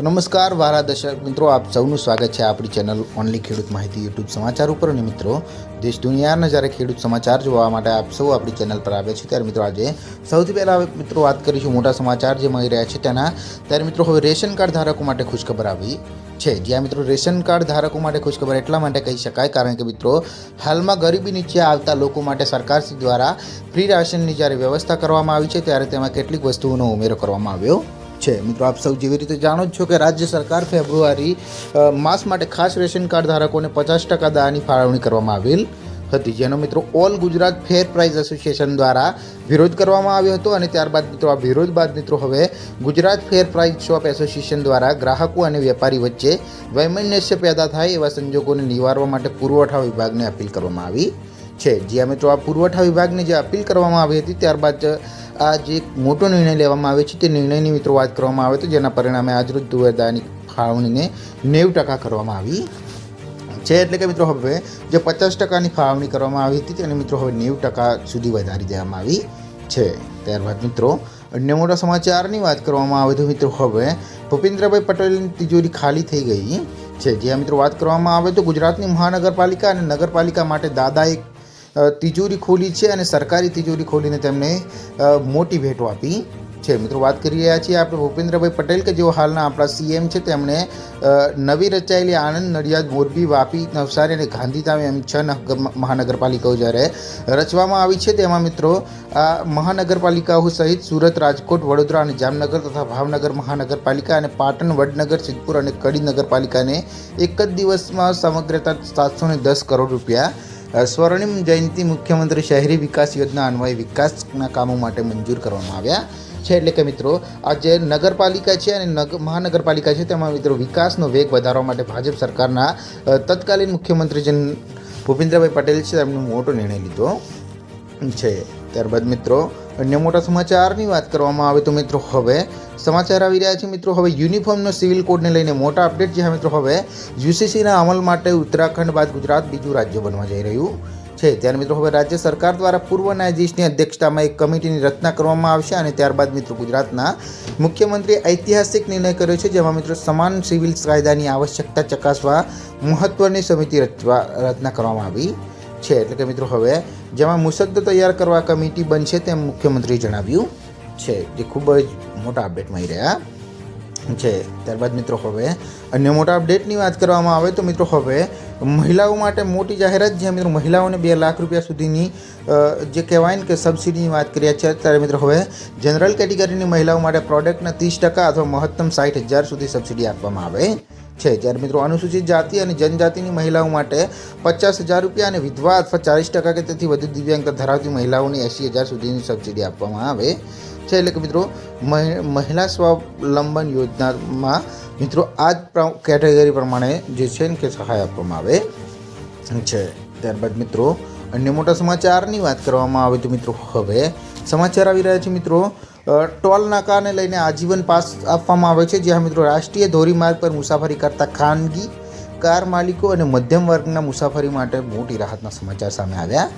તો નમસ્કાર વારા દર્શક મિત્રો, આપ સૌનું સ્વાગત છે આપણી ચેનલ ઓનલી ખેડૂત માહિતી યુટ્યુબ સમાચાર ઉપર. અને મિત્રો, દેશ દુનિયાના જ્યારે ખેડૂત સમાચાર જોવા માટે આપ સૌ આપણી ચેનલ પર આવ્યા છે, ત્યારે મિત્રો આજે સૌથી પહેલાં મિત્રો વાત કરીશું મોટા સમાચાર જે મળી રહ્યા છે તેના. ત્યારે મિત્રો, હવે રેશન કાર્ડ ધારકો માટે ખુશખબર આવી છે. જ્યાં મિત્રો, રેશન કાર્ડ ધારકો માટે ખુશખબર એટલા માટે કહી શકાય, કારણ કે મિત્રો, હાલમાં ગરીબી નીચે આવતા લોકો માટે સરકારશ્રી દ્વારા ફ્રી રાશનની જ્યારે વ્યવસ્થા કરવામાં આવી છે, ત્યારે તેમાં કેટલીક વસ્તુઓનો ઉમેરો કરવામાં આવ્યો છે. મિત્રો, આપ સૌ જેવી રીતે જાણો જ છો કે રાજ્ય સરકાર ફેબ્રુઆરી માસ માટે ખાસ રેશન કાર્ડ ધારકોને પચાસ ટકા દાની ફાળવણી કરવામાં આવેલ હતી. જેનો મિત્રો, all Gujarat fair price association દ્વારા વિરોધ કરવામાં આવ્યો હતો અને ત્યારબાદ મિત્રો, આ વિરોધ બાદ મિત્રો, હવે Gujarat fair price shop association દ્વારા ગ્રાહકો અને વેપારી વચ્ચે વૈમનસ્ય પેદા થાય એવા સંજોગોને નિવારવા માટે પુરવઠા વિભાગને અપીલ કરવામાં આવી છે. જ્યાં મિત્રો, આ પુરવઠા વિભાગને જે અપીલ કરવામાં આવી હતી, ત્યારબાદ આ જે એક મોટો નિર્ણય લેવામાં આવે છે. તે નિર્ણયની મિત્રો વાત કરવામાં આવે તો જેના પરિણામે આજરોજ દુવેદાની ફાળવણીને નેવું ટકા કરવામાં આવી છે. એટલે કે મિત્રો હવે જે પચાસ ટકાની ફાળવણી કરવામાં આવી હતી તેને મિત્રો હવે નેવું ટકા સુધી વધારી દેવામાં આવી છે. ત્યારબાદ મિત્રો અન્ય મોટા સમાચારની વાત કરવામાં આવે તો મિત્રો હવે ભૂપેન્દ્રભાઈ પટેલની તિજોરી ખાલી થઈ ગઈ છે. જ્યાં મિત્રો વાત કરવામાં આવે તો ગુજરાતની મહાનગરપાલિકા અને નગરપાલિકા માટે દાદા અ, તિજોરી ખોલી છે અને સરકારી તિજોરી ખોલીને તેમને મોટી ભેટો આપી છે. મિત્રો, વાત કરી રહ્યા છીએ આપણે ભૂપેન્દ્રભાઈ પટેલ કે જેઓ હાલના આપણા સીએમ છે, તેમણે નવી રચાયેલી આણંદ નડિયાદ મોરબી, વાપી, નવસારી અને ગાંધીધામ એમ છ નગર મહાનગરપાલિકાઓ જ્યારે રચવામાં આવી છે, તેમાં મિત્રો, આ મહાનગરપાલિકાઓ સહિત સુરત, રાજકોટ, વડોદરા અને જામનગર તથા ભાવનગર મહાનગરપાલિકા અને પાટણ, વડનગર, સિદ્ધપુર અને કડી નગરપાલિકાને એક જ દિવસમાં સમગ્રતા સાતસો દસ કરોડ રૂપિયા સ્વર્ણિમ જયંતિ મુખ્યમંત્રી શહેરી વિકાસ યોજના અન્વયે વિકાસના કામો માટે મંજૂર કરવામાં આવ્યા છે. એટલે કે મિત્રો આ જે નગરપાલિકા છે અને નગ, મહાનગરપાલિકા છે તેમાં મિત્રો વિકાસનો વેગ વધારવા માટે ભાજપ સરકારના તત્કાલીન મુખ્યમંત્રી જન ભૂપેન્દ્રભાઈ પટેલ છે તેમનો મોટો નિર્ણય લીધો છે. ત્યારબાદ મિત્રો અન્ય મોટા સમાચારની વાત કરવામાં આવે તો મિત્રો હવે સમાચાર આવી રહ્યા છે મિત્રો. હવે યુનિફોર્મનો સિવિલ કોડને લઈને મોટા અપડેટ જે મિત્રો હવે યુસીસીના અમલ માટે ઉત્તરાખંડ બાદ ગુજરાત બીજું રાજ્ય બનવા જઈ રહ્યું છે. ત્યારે મિત્રો હવે રાજ્ય સરકાર દ્વારા પૂર્વ ન્યાયાધીશની અધ્યક્ષતામાં એક કમિટીની રચના કરવામાં આવશે અને ત્યારબાદ મિત્રો ગુજરાતના મુખ્યમંત્રીએ ઐતિહાસિક નિર્ણય કર્યો છે, જેમાં મિત્રો સમાન સિવિલ કાયદાની આવશ્યકતા ચકાસવા મહત્વની સમિતિ રચવા રચના કરવામાં આવી છે એટલે કે મિત્રો હવે જેમાં મુસદ્દો તૈયાર કરવા કમિટી બનશે તેમ મુખ્યમંત્રીએ જણાવ્યું છે, જે ખૂબ જ મોટા અપડેટ મળી રહ્યા છે. ત્યારબાદ મિત્રો હવે અન્ય મોટા અપડેટની વાત કરવામાં આવે તો મિત્રો હવે મહિલાઓ માટે મોટી જાહેરાત, જ્યાં મિત્રો મહિલાઓને બે લાખ રૂપિયા સુધીની જે કહેવાય ને કે સબસિડીની વાત કરીએ છીએ ત્યારે મિત્રો હવે જનરલ કેટેગરીની મહિલાઓ માટે પ્રોડક્ટના ત્રીસ ટકા અથવા મહત્તમ સાઠ હજાર સુધી સબસિડી આપવામાં આવે. છે. જ્યારે મિત્રો અનુસૂચિત જાતિ અને જનજાતિની મહિલાઓ માટે પચાસ હજાર રૂપિયા અને વિધવા અથવા ચાલીસ ટકા કે તેથી વધુ દિવ્યાંગતા ધરાવતી મહિલાઓને એંસી હજાર સુધીની સબસિડી આપવામાં આવે છે. એટલે કે મિત્રો, મહિ- મહિલા સ્વાવલંબન યોજનામાં મિત્રો આ જ કેટેગરી પ્રમાણે જે છે ને કે સહાય આપવામાં આવે છે. ત્યારબાદ મિત્રો, અન્ય મોટા સમાચારની વાત કરવામાં આવે તો મિત્રો, હવે સમાચાર આવી રહ્યા છે મિત્રો. ટોલ નાકાને લઈને આજીવન પાસ આપવામાં આવે છે, જ્યાં મિત્રો રાષ્ટ્રીય ધોરીમાર્ગ પર મુસાફરી કરતા ખાનગી કાર માલિકો અને મધ્યમ વર્ગના મુસાફરી માટે મોટી રાહતના સમાચાર સામે આવ્યા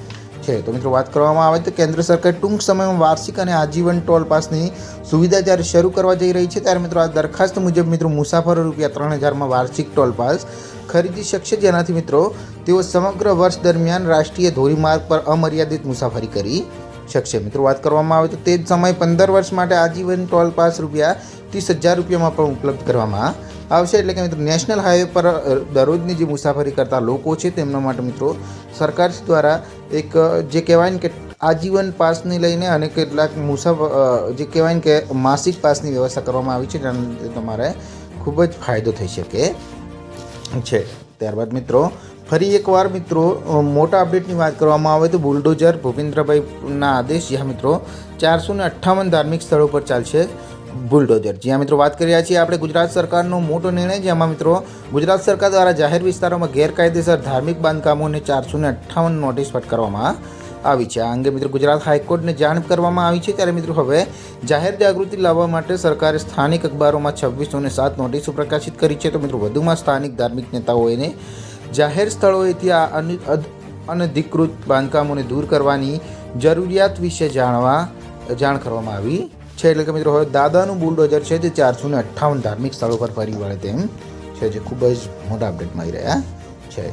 છે. તો મિત્રો વાત કરવામાં આવે તો કેન્દ્ર સરકાર ટૂંક સમયમાં વાર્ષિક અને આજીવન ટોલ પાસની સુવિધા જ્યારે શરૂ કરવા જઈ રહી છે, ત્યારે મિત્રો આ દરખાસ્ત મુજબ મિત્રો મુસાફરો રૂપિયા ત્રણ હજારમાં વાર્ષિક ટોલ પાસ ખરીદી શકશે. જેનાથી મિત્રો તેઓ સમગ્ર વર્ષ દરમિયાન રાષ્ટ્રીય ધોરીમાર્ગ પર અમર્યાદિત મુસાફરી કરી શકશે. મિત્રો, વાત કરવામાં આવે તો તે જ સમયે પંદર વર્ષ માટે આજીવન ટોલ પાસ રૂપિયા ત્રીસ હજાર રૂપિયામાં પણ ઉપલબ્ધ કરવામાં આવશે. એટલે કે મિત્રો, નેશનલ હાઈવે પર દરરોજની જે મુસાફરી કરતા લોકો છે, તેમના માટે મિત્રો, સરકાર દ્વારા એક જે કહેવાય ને કે આજીવન પાસને લઈને અને કેટલાક મુસાફ જે કહેવાય ને કે માસિક પાસની વ્યવસ્થા કરવામાં આવી છે જેના તમારે ખૂબ જ ફાયદો થઈ શકે છે. ત્યારબાદ મિત્રો ફરી એકવાર મિત્રો મોટા અપડેટની વાત કરવામાં આવે તો બુલડોઝર ભૂપેન્દ્રભાઈના આદેશ જ્યાં મિત્રો, ચારસો ને અઠ્ઠાવન ધાર્મિક સ્થળો પર ચાલશે બુલડોઝર. જ્યાં મિત્રો, વાત કરી રહ્યા છીએ આપણે ગુજરાત સરકારનો મોટો નિર્ણય જેમાં મિત્રો, ગુજરાત સરકાર દ્વારા જાહેર વિસ્તારોમાં ગેરકાયદેસર ધાર્મિક બાંધકામોને ચારસો ને અઠ્ઠાવન નોટિસ ફટકારવામાં આવી છે. આ અંગે મિત્રો ગુજરાત હાઈકોર્ટને જાણ કરવામાં આવી છે ત્યારે મિત્રો હવે જાહેર જાગૃતિ લાવવા માટે સરકારે સ્થાનિક અખબારોમાં છવ્વીસો ને સાત નોટિસો પ્રકાશિત કરી છે. તો મિત્રો, વધુમાં સ્થાનિક ધાર્મિક નેતાઓને જાહેર સ્થળોએથી આ અનધિકૃત બાંધકામોને દૂર કરવાની જરૂરિયાત વિશે જાણવા, જાણ કરવામાં આવી છે. એટલે કે મિત્રો, હવે દાદાનું બુલડોઝર છે તે ચારસો ને અઠ્ઠાવન ધાર્મિક સ્થળો પર ફરી વળે તેમ છે, જે ખૂબ જ મોટા અપડેટમાં આવી રહ્યા છે.